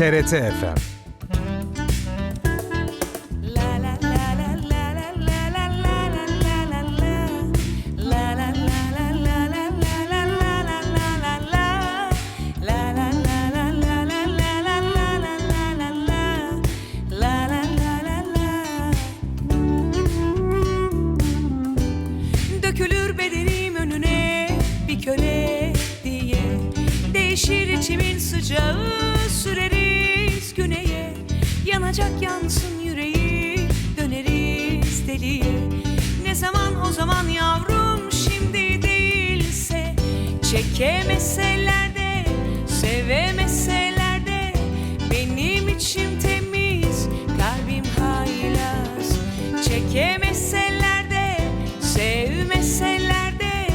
TRT FM. Dökülür bedenim önüne bir köle diye Değişir içimin sıcağı Yanacak yansın yüreği döneriz deliye Ne zaman o zaman yavrum şimdi değilse Çekemeseler de sevemeseler de Benim içim temiz kalbim haylaz. Çekemeseler de sevmeseler de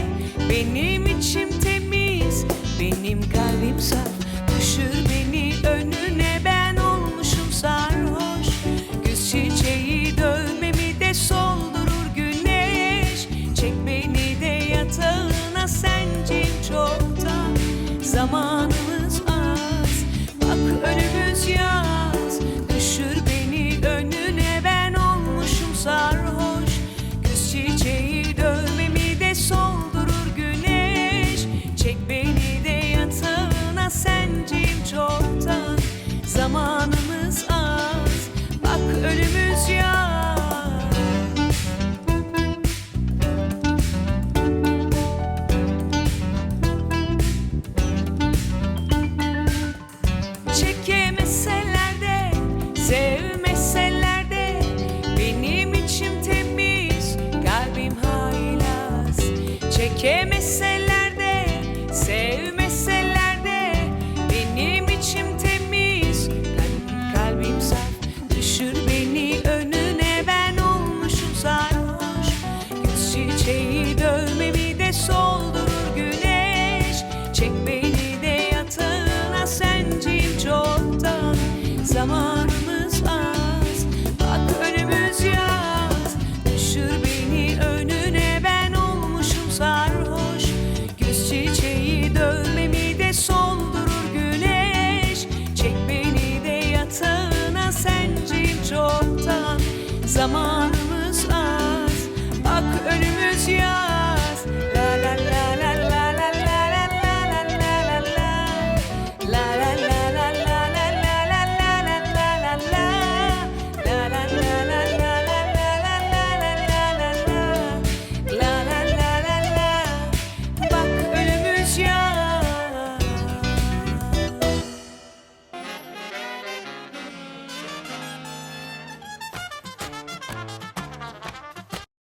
Benim içim temiz benim kalbim saf Zamanımız az. Bak önümüz yaz Düşür beni önüne. Ben olmuşum sarhoş Güz çiçeği dövmemi de soldurur güneş. Çek beni de yatağına sencim çoktan. Zamanımız az bak önümüz Zamanımız az. Bak önümüz yaz.